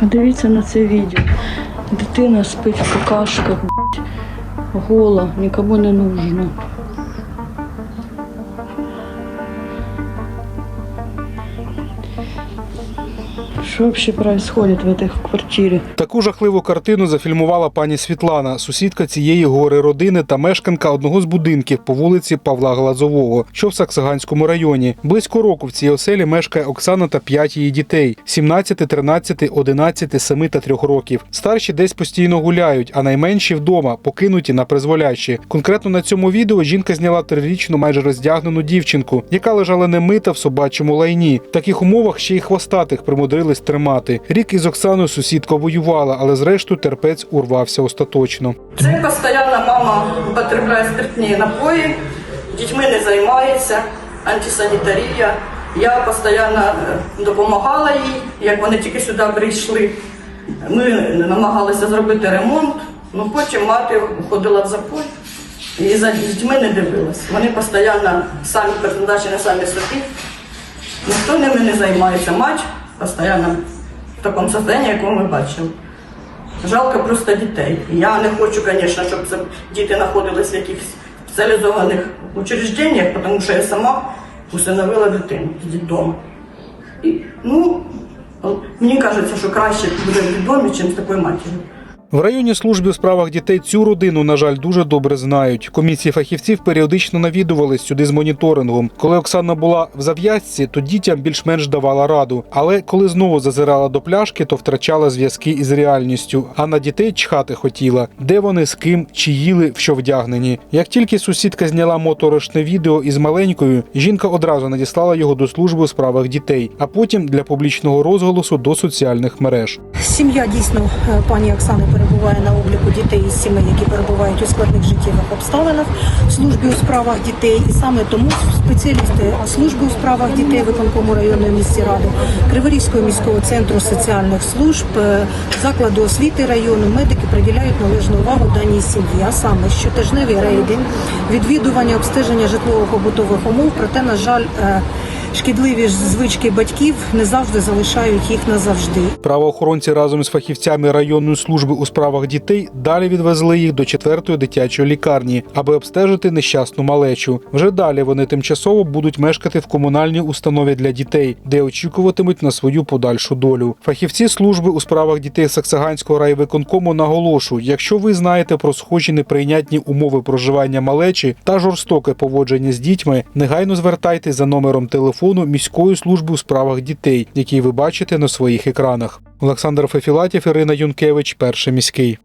Подивіться на це відео. Дитина спить в какашках, гола, нікому не нужно. Що взагалі происходит в этой квартире? Таку жахливу картину зафільмувала пані Світлана, сусідка цієї гори родини та мешканка одного з будинків по вулиці Павла Глазового, що в Саксаганському районі. Близько року в цій оселі мешкає Оксана та п'ять її дітей: 17, 13, 11, 7 та 3 років. Старші десь постійно гуляють, а найменші вдома, покинуті на призволяще. Конкретно на цьому відео жінка зняла трирічну майже роздягнену дівчинку, яка лежала немита в собачому лайні. В таких умовах ще й хвостатих примудрились тримати. Рік із Оксаною сусідка воювала, але зрештою терпець урвався остаточно. Це постійно мама потребляє спиртні напої, дітьми не займається, антисанітарія. Я постійно е, допомагала їй, як вони тільки сюди прийшли. Ми намагалися зробити ремонт, ну потім мати ходила в запой і за дітьми не дивилась. Вони постійно самі призначені самі собі. Ніхто ними не займається. Мать постійно в такому стані, якому ми бачимо. Жалко просто дітей. Я не хочу, звісно, щоб діти знаходилися в якихось спеціалізованих учрежденнях, тому що я сама усиновила дитину з дому. І, ну, мені кажеться, що краще буде в дитдомі, ніж з такою матір'ю. В районній службі у справах дітей цю родину, на жаль, дуже добре знають. Комісії фахівців періодично навідувались сюди з моніторингом. Коли Оксана була в зав'язці, то дітям більш-менш давала раду. Але коли знову зазирала до пляшки, то втрачала зв'язки із реальністю. А на дітей чхати хотіла, де вони з ким чи їли, в що вдягнені. Як тільки сусідка зняла моторошне відео із маленькою, жінка одразу надіслала його до служби у справах дітей, а потім для публічного розголосу до соціальних мереж. Сім'я дійсно е, пані Оксани перебуває на обліку дітей із сімей, які перебувають у складних життєвих обставинах в службі у справах дітей. І саме тому спеціалісти служби у справах дітей виконкому районної міській ради Криворізького міського центру соціальних служб, е, закладу освіти району, медики приділяють належну увагу даній сім'ї. А саме щотижневі рейди, відвідування обстеження житлово-побутових умов. Проте, на жаль, е, шкідливі звички батьків не завжди залишають їх назавжди. Правоохоронці разом з фахівцями районної служби у справах дітей далі відвезли їх до четвертої дитячої лікарні, аби обстежити нещасну малечу. Вже далі вони тимчасово будуть мешкати в комунальній установі для дітей, де очікуватимуть на свою подальшу долю. Фахівці служби у справах дітей Саксаганського райвиконкому наголошують: якщо ви знаєте про схожі неприйнятні умови проживання малечі та жорстоке поводження з дітьми, негайно звертайтесь за номером телефону міської служби у справах дітей, який ви бачите на своїх екранах. Олександр Фефілатів, Ірина Юнкевич, перший міський.